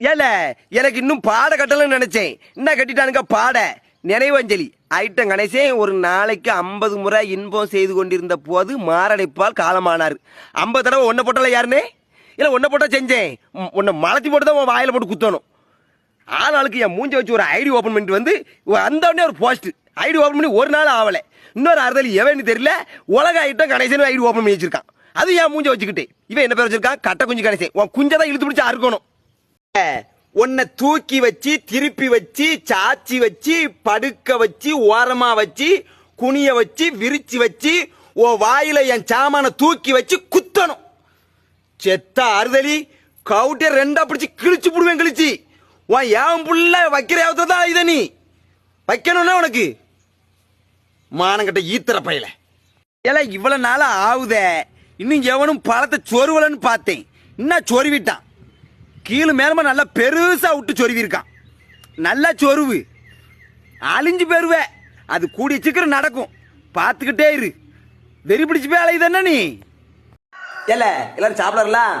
ஏல எனக்கு இன்னும் பாட கட்டலன்னு நினைச்சேன். என்ன கட்டிட்டானுங்க பாட? நினைவஞ்சலி ஐட்டம் கணேசே ஒரு நாளைக்கு ஐம்பது முறை இன்பம் செய்து கொண்டிருந்த போது மாரடைப்பால் காலமானார். ஐம்பது தடவை ஒன்றை போட்டல யாருனே இல்லை ஒன்றை போட்டால் செஞ்சேன். உன்னை மலத்தி போட்டு தான் உன் வாயில் போட்டு குத்தணும். ஆளுக்கு என் மூஞ்ச வச்சு ஒரு ஐடி ஓப்பன் பண்ணிட்டு வந்து அந்த உடனே ஒரு போஸ்ட் ஐடி ஓப்பன் பண்ணி ஒரு நாள் ஆகலை இன்னொரு அறுதல் எவன்னு தெரியல உலக ஐட்டம் கணேசன் ஐடி ஓப்பன் பண்ணி வச்சிருக்கான். அது என் மூஞ்ச வச்சுக்கிட்டு. இவன் என்ன பேர் வச்சிருக்கான்? கட்ட குஞ்சு கணேசன். உன் குஞ்சை தான் இழுத்து பிடிச்சி அறுக்கணும். உன்னை தூக்கி வச்சு திருப்பி வச்சு சாச்சி வச்சு படுக்க வச்சு ஓரமா வச்சு குனிய வச்சு விரிச்சு வச்சு ஓ வாயில என் சாமான தூக்கி வச்சு குத்தணும். செத்த அறுதலி கவுட்டே ரெண்டா பிடிச்சி கிழிச்சு விடுவேன் கிழிச்சு. உன் ஏன் புள்ள வைக்கிற யாவத்தை தான் இத நீ? வைக்கணும்னா உனக்கு? மானங்கிட்ட ஈத்திர பையல. ஏல இவ்வளவு நாளா ஆகுதே இன்னும் எவனும் பழத்தை சொருவலன்னு பார்த்தேன். இன்னும் சொருவிட்டான். கீழே மேலமா நல்லா பெருசாக விட்டு சொருவிருக்கான் நல்லா சொருவு. அழிஞ்சு பெறுவே அது கூடிய சீக்கிரம் நடக்கும். பார்த்துக்கிட்டே இரு. வெறி பிடிச்சி போய் அலையுது நீ? இல்லை எல்லாரும் சாப்பிடலாம்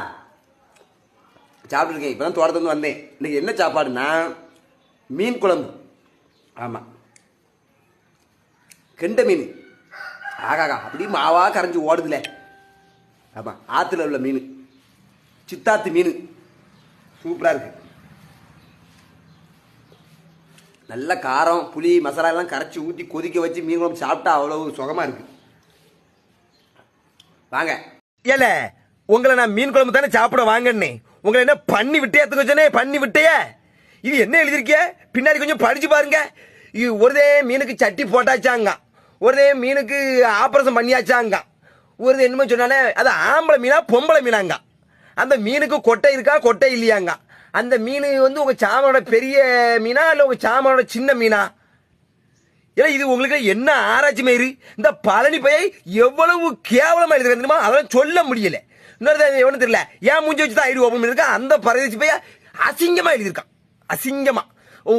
சாப்பிட்ருக்கேன் இப்போ தான் தோட்டத்துலேருந்து வந்தேன். இன்னைக்கு என்ன சாப்பாடுனா மீன் குழம்பு. ஆமாம் கெண்ட மீன். ஆகாகா அப்படி மாவாக கரைஞ்சி ஓடுதுல. ஆமாம் ஆற்றுல உள்ள மீன். சித்தாத்து மீன். சூப்பராக இருக்குது நல்ல காரம் புளி மசாலா எல்லாம் கரைச்சி ஊற்றி கொதிக்க வச்சு மீன் குழம்பு சாப்பிட்டா அவ்வளவு சுகமாக இருக்கு. வாங்க. ஏல உங்களை நான் மீன் குழம்பு தானே சாப்பிட வாங்கன்னு உங்களை என்ன பண்ணி விட்டே வச்சனே பண்ணி விட்டையே. இது என்ன எழுதியிருக்கிய? பின்னாடி கொஞ்சம் படிச்சு பாருங்க. இது ஒருதே மீனுக்கு சட்டி போட்டாச்சாங்க. ஒருதே மீனுக்கு ஆப்ரேஷன் பண்ணியாச்சாங்க. ஒரு என்னமோ சொன்னாலே அது ஆம்பளை மீனா பொம்பளை மீனாங்க. அந்த மீனுக்கு கொட்டை இருக்கா? கொட்டை இல்லையாங்க. அந்த மீன் வந்து உங்க சாமனோட பெரிய மீனா இல்லை உங்க சாமனோட சின்ன மீனா? ஏன்னா இது உங்களுக்கு என்ன ஆராய்ச்சி மாரி? இந்த பழனி பையை எவ்வளவு கேவலமா எழுதுறது தெரியுமா? அதெல்லாம் சொல்ல முடியல. இன்னொரு எவனு தெரியல. ஏன் மூஞ்சி வச்சு தான் ஐடி ஓப்பன் இருக்கா அந்த பரதேசி பைய அசிங்கமா எழுதியிருக்கான். அசிங்கமா. ஓ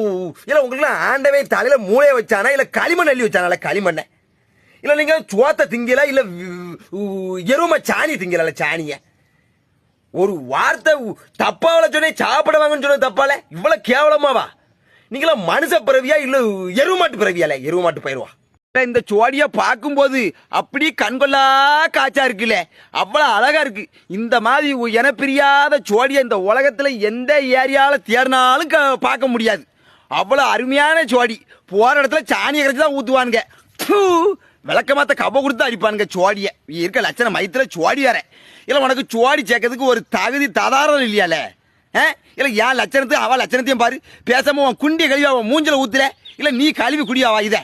இல்ல உங்களுக்கு ஆண்டவே தலையில மூளைய வச்சானா? இல்ல களிமண் அள்ளி வச்சானா? களிமண்ணை? இல்ல நீங்க சோத்த திங்கல? இல்ல எருமை உ- சாணி திங்கல? சாணியை சாணிய? ஒரு வார்த்தை உ- தப்பாவல சொன்னே சாப்பிடுவாங்கன்னு சொன்ன தப்பால? இவ்வளவு கேவலமாவா? நீங்களா மனுஷ பிறவியா இல்ல எருமாட்டு பிறவியால எருமாட்டு பயிருவா? இந்த சோடிய பார்க்கும்போது அப்படி கண்கொள்ளா காய்ச்சா இருக்குல்ல? அவ்வளவு அழகா இருக்கு. இந்த மாதிரி என பிரியாத சோடிய இந்த உலகத்துல எந்த ஏரியால தேடினாலும் க- பார்க்க முடியாது. அவ்வளவு அருமையான சோடி போற இடத்துல சாணியை கிடைச்சி தான் ஊத்துவானுங்க விளக்கமாத்த கப கொடுத்து அடிப்பானுங்க சுவாடிய. இருக்க லட்சணம் மைத்துல சோடி வேற. இல்ல உனக்கு சோடி சேர்க்கறதுக்கு ஒரு தகுதி ததாரம் இல்லையால ஆ? இல்ல என் லட்சணத்தையும் அவள் லட்சணத்தையும் பாரு. பேசாம உன் குண்டிய கழுவி அவன் மூஞ்சல ஊத்துல இல்ல நீ கழுவி குடியாவா இத.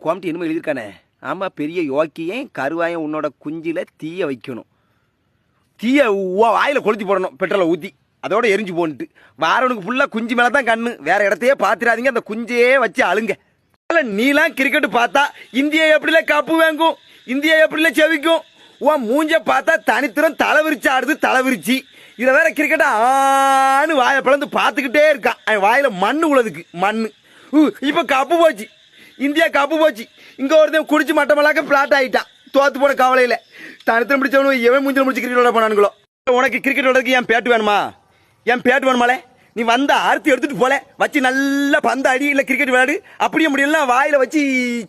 கோமட்டி என்னமோ எழுதியிருக்கானே? ஆமா பெரிய யோக்கியன் கருவாயம் உன்னோட குஞ்சில தீய வைக்கணும். தீய உ- வாயில கொளுத்தி போடணும் பெட்ரோலை ஊத்தி. அதோட எரிஞ்சு போன்ட்டு வாரவனுக்கு ஃபுல்லா குஞ்சு மேலே தான் கண்ணு. வேற இடத்தையே பார்த்துடாதீங்க அந்த குஞ்சையே வச்சு அழுங்க. நீலாம் கிரிக்கெட் பார்த்தா இந்தியா எப்படில கப்பு வாங்கும்? இந்தியா எப்படில செவிக்கும்? உன் மூஞ்ச பார்த்தா தனித்திரம் தலைவிரிச்சு ஆடுது தலை விரிச்சு வேற கிரிக்கெட் ஆன்னு வாயை பிளந்து பார்த்துக்கிட்டே இருக்கான். அவன் வாயில மண்ணு உள்ளதுக்கு மண்ணு. உ, கப்பு போச்சு. இந்தியா கப்பு போச்சு. இங்கே ஒருத்தன் குடிச்சு மட்டமல்லாக்க பிளாட் ஆகிட்டான் தோத்து போன கவலையில். தனித்திரம் பிடிச்சவனு எவன் மூஞ்சில முடிச்சு கிரிக்கெட் விளாட போனானுங்களோ? உனக்கு கிரிக்கெட் விளையாடுறதுக்கு என் பேட்டு வேணுமா? என் பேட்டு வேணுமாலே? நீ வந்த ஆர்த்தி எடுத்துட்டு போல. வச்சு நல்லா பந்து அடி இல்ல கிரிக்கெட் விளையாடு. அப்படியே முடியல வாயில வச்சு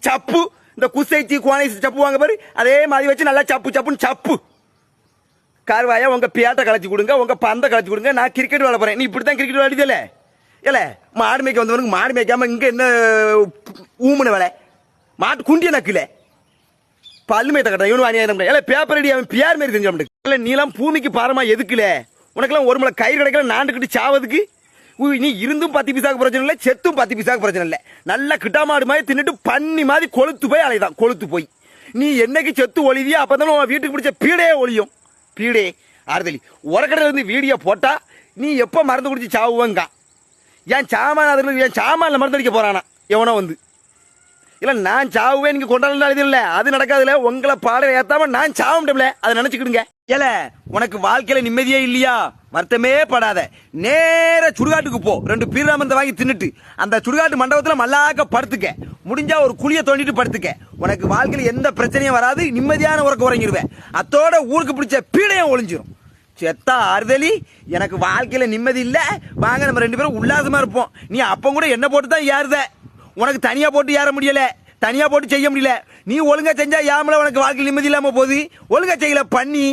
சப்பு இந்த குசைச்சி கோனை சப்பு வாங்க பாரு. அதே மாதிரி வச்சு நல்லா சப்பு சப்புன்னு சப்பு. கார்வாயா உங்க பேட்டை கலைச்சு கொடுங்க உங்க பந்தை கலைச்சு கொடுங்க. நான் கிரிக்கெட் விளையாட போறேன். நீ இப்படித்தான் கிரிக்கெட் விளையாடுதல இல்ல? மாடு மேய்க்க வந்தவனுக்கு மாடு மேய்க்காம இங்க என்ன ஊமுன வேலை? மாட்டு குண்டிய நக்குல பல்லு மேத்த கட்ட இவனு அநியாயம் இல்ல. பேப்பர் அடி அவன் பியார் மாரி தெரிஞ்சு இல்ல நீலாம் பூமிக்கு பாரமா எதுக்குல உனக்கெல்லாம் ஒரு முளை கயிறு கிடைக்கல நாண்டுக்கிட்டு சாவதுக்கு? நீ இருந்தும் பத்து பீசாக்கு பிரச்சனை இல்லை செத்தும் பத்து பைசாக்கு பிரச்சனை இல்லை. நல்லா கிட்டாமாடு மாதிரி தின்னுட்டு பண்ணி மாதிரி கொளுத்து போய் அலைதான் கொளுத்து போய். நீ என்னைக்கு செத்து ஒழிவியா அப்போதானே உன் வீட்டுக்கு பிடிச்ச பீடே ஒழியும் பீடே. ஆறுதலி. உரக்கடையில் இருந்து வீடியோ போட்டால் நீ எப்போ மருந்து குடிச்சு சாவுவங்க? என் சாமான அதில் என் சாமானில் மருந்து அடிக்க போகிறானா எவனோ வந்து. இல்லை நான் சாவுவேன் நீங்கள் கொண்டாடலாம் இது இல்லை அது நடக்காதுல்ல உங்களை பாட ஏற்றாமல் நான் சாவ முடியல அதை நினச்சிக்கிடுங்க. ஏல உனக்கு வாழ்க்கையில நிம்மதியே இல்லையா? வருத்தமே படாத. நேர சுடுகாட்டுக்கு போ. ரெண்டு பீராமந்த வாங்கி தின்னுட்டு. அந்த சுடுகாட்டு மண்டபத்துல மல்லாக்க படுத்துக்க. முடிஞ்சா ஒரு குழிய தோண்டிட்டு படுத்துக்க. உனக்கு வாழ்க்கையில எந்த பிரச்சனையும் வராது. நிம்மதியான உறக்க உறங்கிடுவேன் அத்தோட ஊருக்கு பிடிச்ச பீடையும் ஒளிஞ்சிரும். செத்தா ஆறுதலி. எனக்கு வாழ்க்கையில நிம்மதி இல்ல. வாங்க நம்ம ரெண்டு பேரும் உல்லாசமா இருப்போம். நீ அப்ப கூட என்ன போட்டு தான் ஏறுத. உனக்கு தனியா போட்டு ஏற முடியல. தனியா போட்டு செய்ய முடியல. நீ ஒழுங்கா செஞ்சா யாமல உனக்கு வாழ்க்கை நிம்மதி இல்லாம போகுது? ஒழுங்கா செய்யல பண்ணி.